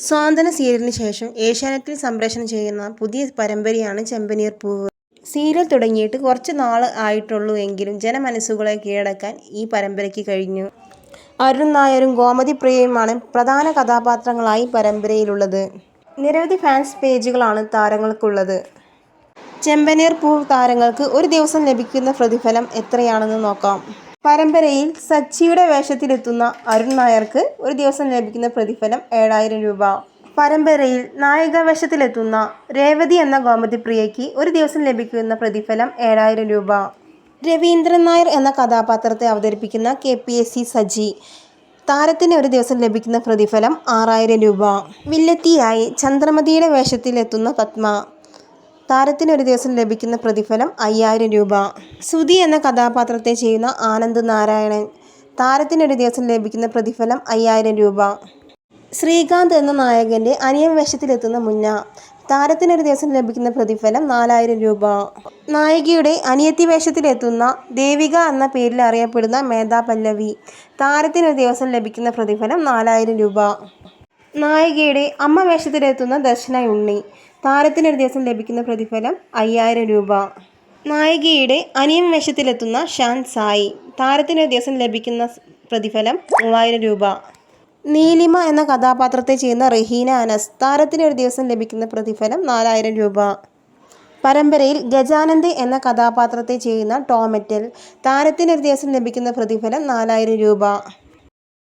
സ്വാന്തന സീരിയലിന് ശേഷം ഏഷ്യാനെറ്റിൽ സംപ്രേഷണം ചെയ്യുന്ന പുതിയ പരമ്പരയാണ് ചെമ്പനീർ പൂവ്. സീരിയൽ തുടങ്ങിയിട്ട് കുറച്ച് നാൾ ആയിട്ടുള്ളൂ എങ്കിലും ജനമനസ്സുകളെ കീഴടക്കാൻ ഈ പരമ്പരയ്ക്ക് കഴിഞ്ഞു. അരുൺ നായരും ഗോമതി പ്രിയയുമാണ് പ്രധാന കഥാപാത്രങ്ങളായി പരമ്പരയിലുള്ളത്. നിരവധി ഫാൻസ് പേജുകളാണ് താരങ്ങൾക്കുള്ളത്. ചെമ്പനീർ പൂവ് താരങ്ങൾക്ക് ഒരു ദിവസം ലഭിക്കുന്ന പ്രതിഫലം എത്രയാണെന്ന് നോക്കാം. പരമ്പരയിൽ സച്ചിയുടെ വേഷത്തിലെത്തുന്ന അരുൺ നായർക്ക് ഒരു ദിവസം ലഭിക്കുന്ന പ്രതിഫലം ഏഴായിരം രൂപ. പരമ്പരയിൽ നായിക വേഷത്തിലെത്തുന്ന രേവതി എന്ന ഗോമതിപ്രിയയ്ക്ക് ഒരു ദിവസം ലഭിക്കുന്ന പ്രതിഫലം ഏഴായിരം രൂപ. രവീന്ദ്രൻ നായർ എന്ന കഥാപാത്രത്തെ അവതരിപ്പിക്കുന്ന K P S C Saji താരത്തിന് ഒരു ദിവസം ലഭിക്കുന്ന പ്രതിഫലം ആറായിരം രൂപ. വില്ലത്തിയായി ചന്ദ്രമതിയുടെ വേഷത്തിലെത്തുന്ന പത്മ. താരത്തിന് ഒരു ദിവസം ലഭിക്കുന്ന പ്രതിഫലം അയ്യായിരം രൂപ. സുധി എന്ന കഥാപാത്രത്തെ ചെയ്യുന്ന ആനന്ദ് നാരായണൻ താരത്തിന് ഒരു ദിവസം ലഭിക്കുന്ന പ്രതിഫലം അയ്യായിരം രൂപ. ശ്രീകാന്ത് എന്ന നായകന്റെ അനിയം വേഷത്തിലെത്തുന്ന മുന്ന താരത്തിന് ഒരു ദിവസം ലഭിക്കുന്ന പ്രതിഫലം നാലായിരം രൂപ. നായികയുടെ അനിയത്തി വേഷത്തിലെത്തുന്ന ദേവിക എന്ന പേരിൽ അറിയപ്പെടുന്ന മേധാ പല്ലവി താരത്തിന് ഒരു ദിവസം ലഭിക്കുന്ന പ്രതിഫലം നാലായിരം രൂപ. നായികയുടെ അമ്മ വേഷത്തിലെത്തുന്ന ദർശന ഉണ്ണി. താരത്തിന് ഒരു ദിവസം ലഭിക്കുന്ന പ്രതിഫലം അയ്യായിരം രൂപ. നായികയുടെ അനിയൻ വേഷത്തിലെത്തുന്ന ഷാൻ സായി. താരത്തിന് ഒരു ദിവസം ലഭിക്കുന്ന പ്രതിഫലം മൂവായിരം രൂപ. നീലിമ എന്ന കഥാപാത്രത്തെ ചെയ്യുന്ന റഹീന അനസ് താരത്തിന് ഒരു ദിവസം ലഭിക്കുന്ന പ്രതിഫലം നാലായിരം രൂപ. പരമ്പരയിൽ ഗജാനന്ദ് എന്ന കഥാപാത്രത്തെ ചെയ്യുന്ന ടോമറ്റൽ താരത്തിന് ഒരു ദിവസം ലഭിക്കുന്ന പ്രതിഫലം നാലായിരം രൂപ.